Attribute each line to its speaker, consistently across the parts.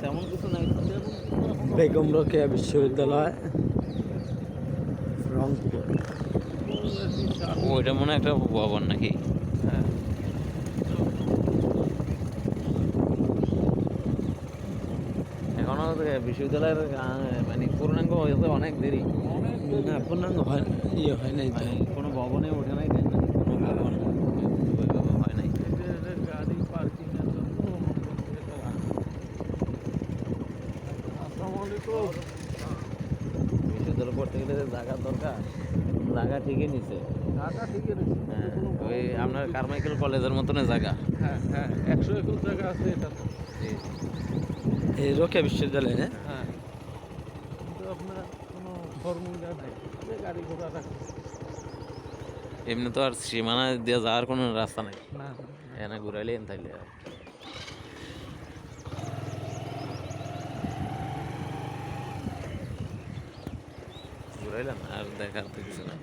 Speaker 1: তেমন কিছু নাই।
Speaker 2: বেগম রোকেয়া বিশ্ববিদ্যালয় রংপুর।
Speaker 1: ওইটা মনে একটা ভবন নাকি?
Speaker 2: হ্যাঁ।
Speaker 1: এখনও বিশ্ববিদ্যালয়ের মানে পূর্ণাঙ্গ হয়েছে অনেক দেরি।
Speaker 2: না পূর্ণাঙ্গ হয়। ইয়ে হয় নাই
Speaker 1: কোনো ভবনে ওঠে নাই কোনো ভবন ওইভাবে হয় নাই
Speaker 2: গাড়ি পার্কিং এর জন্য
Speaker 1: বিশ্ববিদ্যালয় পড়তে গেলে যে জায়গার দরকার জায়গা ঠিকই নিছে। হ্যাঁ ওই আপনার কারমাইকেল কলেজের মতনই জায়গা
Speaker 2: হ্যাঁ হ্যাঁ একশো একর জায়গা আছে এটা এই রোকেয়া বিশ্ববিদ্যালয় না?
Speaker 1: হ্যাঁ
Speaker 2: আপনার কোনো ফর্মুলা নাই গাড়ি ঘোড়া রাখে
Speaker 1: এমনি তো আর সীমানা দিয়ে যাওয়ার কোনো রাস্তা নাই। এনে ঘুরাইলে তাইলে আর। ঘুরাইলেন আর দেখার তো কিছু না।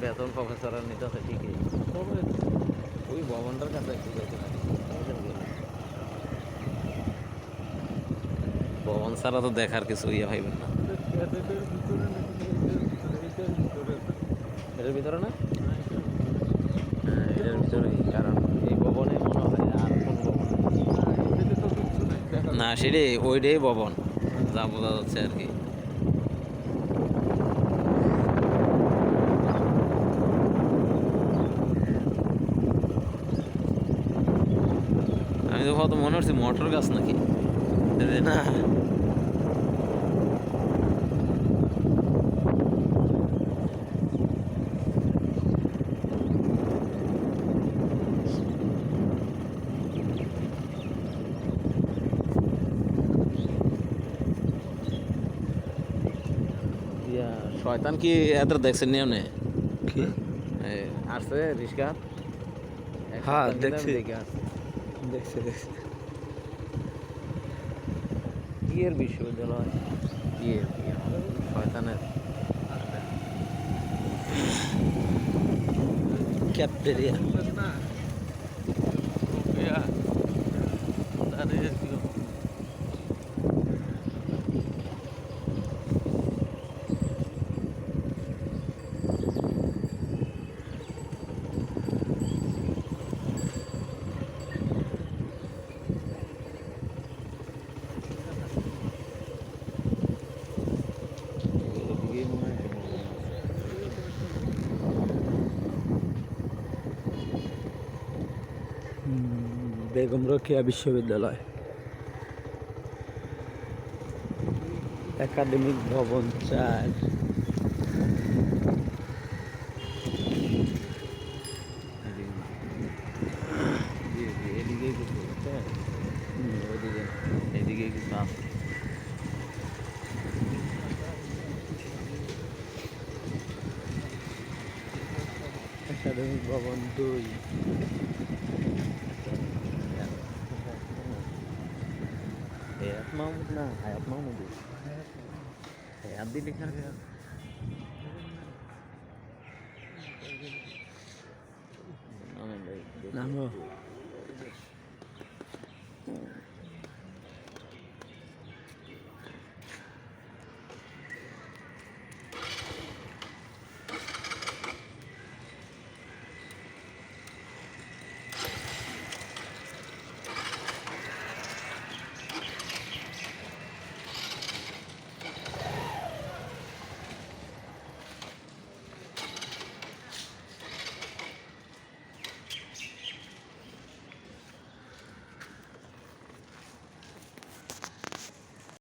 Speaker 1: বেতন প্রফেসর আর নিতে আছে ঠিকই।
Speaker 2: তবে
Speaker 1: ওই ভবনটার কাছে একটু যেতে ভবন ছাড়া তো দেখার কিছু ইয়ে ভাইবেন না।
Speaker 2: ভিতরে ভিতরে
Speaker 1: এটার ভিতরে না? হ্যাঁ এটার ভিতরেই, কারণ এই ভবনে মনে হয় আর কোনো ভবন নেই।
Speaker 2: ভিতরে। এটাতে তো কিচ্ছু নাই দেখা
Speaker 1: না, সেটাই, ওইটাই ভবন। যা বোঝা যাচ্ছে আর কি। আমি তো কত মনে হচ্ছে মোটর গাছ নাকি। না। ইয়া শয়তান কি এদের দেখছেন নিও নে
Speaker 2: কি?
Speaker 1: আসছে রিস্কা?
Speaker 2: হ্যাঁ, দেখছি। দেখছে দেখছে।
Speaker 1: ইয়ের বিশ্ববিদ্যালয়? ইয়ে শয়তানের
Speaker 2: ক্যাপ্টেরিয়া
Speaker 1: না রোকেয়া দাঁড়িয়ে ছিল এদিকেই মনে হয় একটা ভবন আছে।
Speaker 2: বেগম রোকেয়া বিশ্ববিদ্যালয়। একাডেমিক ভবন চার।
Speaker 1: এদিকে কিছু
Speaker 2: একাডেমিক ভবন দুই।
Speaker 1: হায়াত মাহমুদ না হায়াত মাহমুদ হায়াত দিয়ে লেখা
Speaker 2: নাম